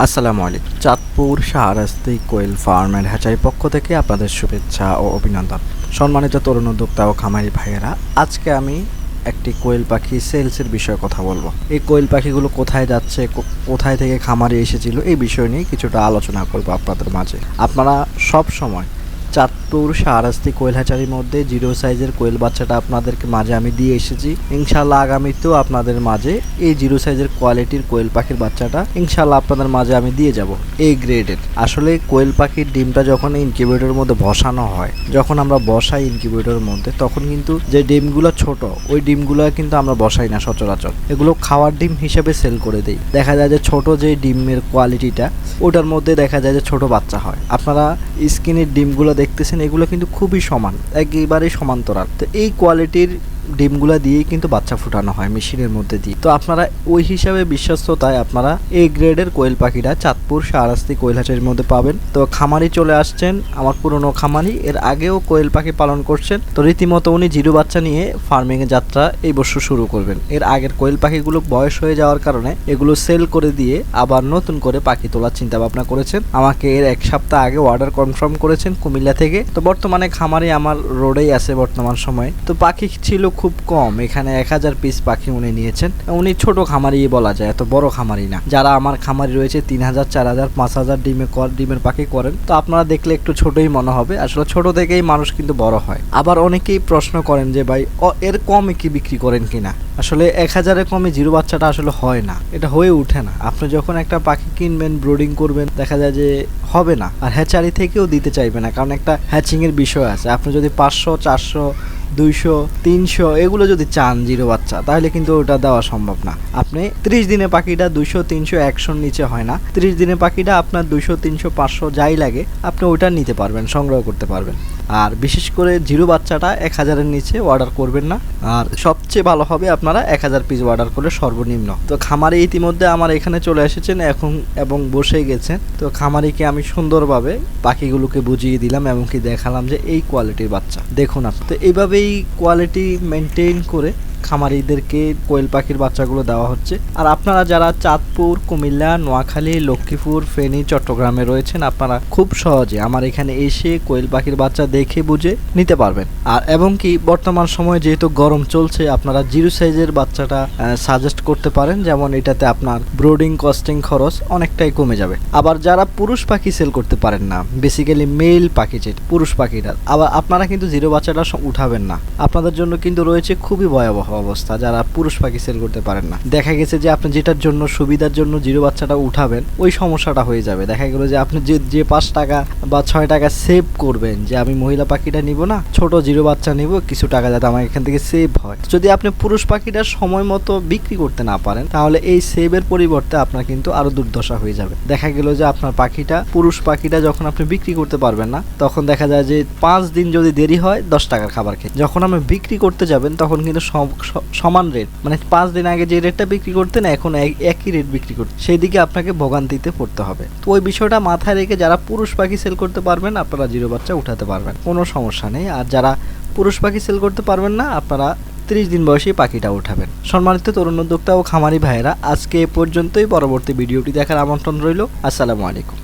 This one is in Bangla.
আসসালামু আলাইকুম। চাঁদপুর শাহরাস্তি কোয়েল ফার্ম ফার্মের হ্যাচারি পক্ষ থেকে আপনাদের শুভেচ্ছা ও অভিনন্দন। সম্মানিত তরুণ উদ্যোক্তা ও খামারি ভাইয়েরা, আজকে আমি একটি কোয়েল পাখি সেলসের বিষয়ে কথা বলব। এই কোয়েল পাখিগুলো কোথায় যাচ্ছে কোথায় থেকে খামারে এসেছিল, এই বিষয় নিয়ে কিছুটা আলোচনা করব আপনাদের মাঝে। আপনারা সব সময় চাঁদপুর সারাস্তি কোয়েল হ্যাচারির মধ্যে জিরো সাইজের কোয়েল বাচ্চাটা আপনাদেরকে মাঝে আমি দিয়ে এসেছি। ইনশাল্লাহ আগামীতেও আপনাদের মাঝে এই জিরো সাইজের কোয়ালিটির কোয়েল পাখির বাচ্চাটা ইনশাল্লাহ আপনাদের মাঝে আমি দিয়ে যাব এই গ্রেডের আসলে কোয়েল পাখির ডিমটা যখন ইনকিউবেটরের মধ্যে বসানো হয়, যখন আমরা বসাই ইনকিউবেটরের মধ্যে, তখন কিন্তু যে ডিমগুলো ছোট, ওই ডিমগুলো কিন্তু আমরা বসাই না সচরাচর। এগুলো খাওয়ার ডিম হিসেবে সেল করে দেই। দেখা যায় যে ছোট যে ডিমের কোয়ালিটিটা, ওটার মধ্যে দেখা যায় যে ছোট বাচ্চা হয়। আপনারা স্কিনের ডিমগুলো দেখতেছেন এগুলো কিন্তু খুবই সমান একেবারেই সমান্তরাল। তো এই কোয়ালিটির ডিমগুলো দিয়েই কিন্তু বাচ্চা ফুটানো হয়, মেশিনের মধ্যে দিয়ে। তো আপনারা ওই হিসাবে বিশ্বস্ততায় আপনারা এই গ্রেডের কোয়েল পাখিটা চাঁদপুর শাহরাস্তি কোয়েল হাটের মধ্যে পাবেন। তো খামারি চলে আসছেন, আমার পুরনো খামারি, এর আগেও কোয়েল পাখি পালন করছেন। তো রীতিমতো উনি জিরো বাচ্চা নিয়ে ফার্মিং এর যাত্রা এই বছর শুরু করবেন। এর আগের কোয়েল পাখিগুলো বয়স হয়ে যাওয়ার কারণে এগুলো সেল করে দিয়ে আবার নতুন করে পাখি তোলার চিন্তা ভাবনা করেছেন। আমাকে এর এক সপ্তাহ আগে অর্ডার কনফার্ম করেছেন কুমিল্লা থেকে। তো বর্তমানে খামারি আমার রোডেই আছে বর্তমান সময়ে। তো পাখি ছিল খুব কম। এখানে এক হাজার পিস পাখি উনি নিয়েছেন। উনি ছোট খামারি বলা যায়, এত বড় খামারি না। যারা আমার খামারি রয়েছে, তিন হাজার, চার হাজার, পাঁচ হাজার ডিমে ডিমের পাখি করেন। তো আপনারা দেখলে একটু ছোটই মনে হবে। আসলে ছোট থেকেই মানুষ কিন্তু বড় হয়। আবার অনেকেই প্রশ্ন করেন যে, ভাই এর কমে কি বিক্রি করেন কিনা? আসলে এক হাজারের কমে জিরো বাচ্চাটা আসলে হয় না। এটা হয়ে ওঠে না। আপনি যখন একটা পাখি কিনবেন, ব্রোডিং করবেন, দেখা যায় যে হবে না। আর হ্যাচারি থেকেও দিতে চাইবে না। কারণ একটা হ্যাচিং এর বিষয় আছে। আপনি যদি পাঁচশো, চারশো দুইশো, তিনশো, এগুলো যদি চান জিরো বাচ্চা, তাহলে কিন্তু ওটা দেওয়া সম্ভব না। আপনি ত্রিশ দিনে পাখিটা দুইশো, তিনশো, একশোর নিচে হয় না। ত্রিশ দিনে পাখিটা আপনার দুইশো, তিনশো, পাঁচশো যাই লাগে, আপনি ওটা নিতে পারবেন, সংগ্রহ করতে পারবেন। আর বিশেষ করে জিরো বাচ্চাটা এক হাজারের নিচে অর্ডার করবেন না। আর সবচেয়ে ভালো হবে আপনারা এক হাজার পিস অর্ডার করলে সর্বনিম্ন। তো খামারি ইতিমধ্যে আমার এখানে চলে এসেছেন, এখন এবং বসে গেছেন। তো খামারিকে আমি সুন্দরভাবে পাখিগুলোকে বুঝিয়ে দিলাম এমনকি দেখালাম যে এই কোয়ালিটির বাচ্চা। দেখুন আপনি, তো এইভাবেই কোয়ালিটি মেনটেন করে খামারিদেরকে কোয়েল পাখির বাচ্চাগুলো দেওয়া হচ্ছে। আর আপনারা যারা চাঁদপুর, কুমিল্লা, নোয়াখালী, লক্ষ্মীপুর, ফেনী, চট্টগ্রামে রয়েছেন, আপনারা খুব সহজে আমার এখানে এসে কোয়েল পাখির বাচ্চা দেখে বুঝে নিতে পারবেন। আর এবং কি, বর্তমান সময়ে যেহেতু গরম চলছে, আপনারা জিরো সাইজের বাচ্চাটা সাজেস্ট করতে পারেন, যেমন এটাতে আপনার ব্রোডিং কস্টিং খরচ অনেকটাই কমে যাবে। আবার যারা পুরুষ পাখি সেল করতে পারেন না বেসিক্যালি মেল পাখি যেটা, পুরুষ পাখিটা আবার আপনারা কিন্তু জিরো বাচ্চাটা উঠাবেন না। আপনাদের জন্য কিন্তু রয়েছে খুবই ভয়াবহ। অবস্থা যারা পুরুষ পাখি সেল করতে পারেন না। দেখা গেছে যে আপনি যেটার জন্য, সুবিধার জন্য জিরো বাচ্চাটা উঠাবেন, ওই সমস্যাটা হয়ে যাবে। দেখা গেলো যে আপনি যে যে পাঁচ টাকা বা ছয় টাকা সেভ করবেন, যে আমি মহিলা পাখিটা নিব না, ছোট জিরো বাচ্চা নিব, কিছু টাকা যাতে আমার এখান থেকে সেভ হয়। যদি আপনি পুরুষ পাখিটা সময় মতো বিক্রি করতে না পারেন, তাহলে এই সেভের পরিবর্তে আপনার কিন্তু আরও দুর্দশা হয়ে যাবে। দেখা গেল যে আপনার পাখিটা, পুরুষ পাখিটা যখন আপনি বিক্রি করতে পারবেন না, তখন দেখা যায় যে পাঁচ দিন যদি দেরি হয়, দশ টাকার খাবার খেয়ে। যখন আপনি বিক্রি করতে যাবেন, তখন কিন্তু সমান রেট মানে পাঁচ দিন আগে যে রেটটা বিক্রি করতেন, এখন এক- একই রেট বিক্রি করতে সেই দিকে আপনাকে ভোগান্তিতে পড়তে হবে। তো ওই বিষয়টা মাথায় রেখে যারা পুরুষ পাখি সেল করতে পারবেন, আপনারা জিরো বাচ্চা উঠাতে পারবেন। কোনো সমস্যা নেই। আর যারা পুরুষ পাখি সেল করতে পারবেন না, আপনারা ত্রিশ দিন বয়সী পাখিটা উঠাবেন। সম্মানিত তরুণ উদ্যোক্তা ও খামারি ভাইয়েরা, আজকে এ পর্যন্তই। পরবর্তী ভিডিওটি দেখার আমন্ত্রণ রইল। আসসালামু আলাইকুম।